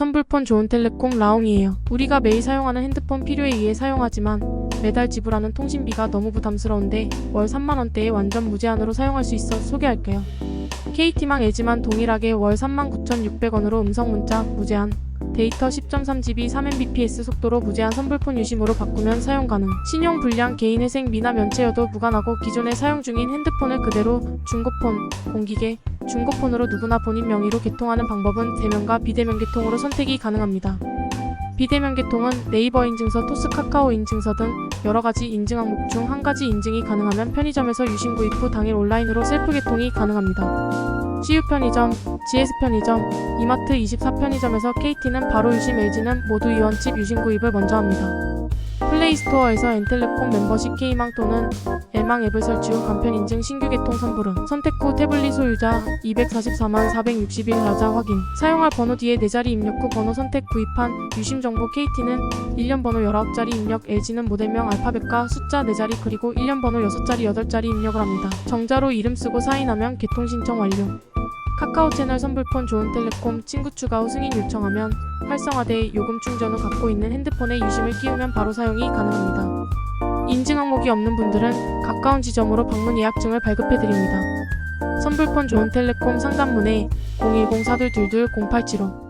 선불폰 좋은텔레콤 라옹이에요. 우리가 매일 사용하는 핸드폰 필요에 의해 사용하지만 매달 지불하는 통신비가 너무 부담스러운데 월 3만원대에 완전 무제한으로 사용할 수 있어 소개할게요. KT망 LG만 동일하게 월 39,600원으로 음성 문자 무제한 데이터 10.3GB 3mbps 속도로 무제한 선불폰 유심으로 바꾸면 사용 가능. 신용 불량 개인 회생 미납 면체여도 무관하고 기존에 사용 중인 핸드폰을 그대로 중고폰, 공기계, 중고폰으로 누구나 본인 명의로 개통하는 방법은 대면과 비대면 개통으로 선택이 가능합니다. 비대면 개통은 네이버 인증서, 토스 카카오 인증서 등 여러 가지 인증 항목 중 한 가지 인증이 가능하면 편의점에서 유심 구입 후 당일 온라인으로 셀프 개통이 가능합니다. CU 편의점, GS 편의점, 이마트 24 편의점에서 KT는 바로 유심, LG는 모두 이원칩 유심 구입을 먼저 합니다. 플레이스토어에서 엔텔레콤 멤버십 K망 또는 엘망 앱을 설치 후 간편 인증 신규 개통 선불은 선택 후 태블릿 소유자 244만 461 라자 확인 사용할 번호 뒤에 4자리 입력 후 번호 선택 구입한 유심 정보 KT는 1년 번호 19자리 입력 LG는 모델명 알파벳과 숫자 4자리 그리고 1년 번호 6자리 8자리 입력을 합니다. 정자로 이름 쓰고 사인하면 개통 신청 완료 카카오 채널 선불폰 좋은텔레콤 친구 추가 후 승인 요청하면 활성화돼 요금 충전 후 갖고 있는 핸드폰에 유심을 끼우면 바로 사용이 가능합니다. 인증 항목이 없는 분들은 가까운 지점으로 방문 예약증을 발급해 드립니다. 선불폰 좋은텔레콤 상담문에 010-422-0875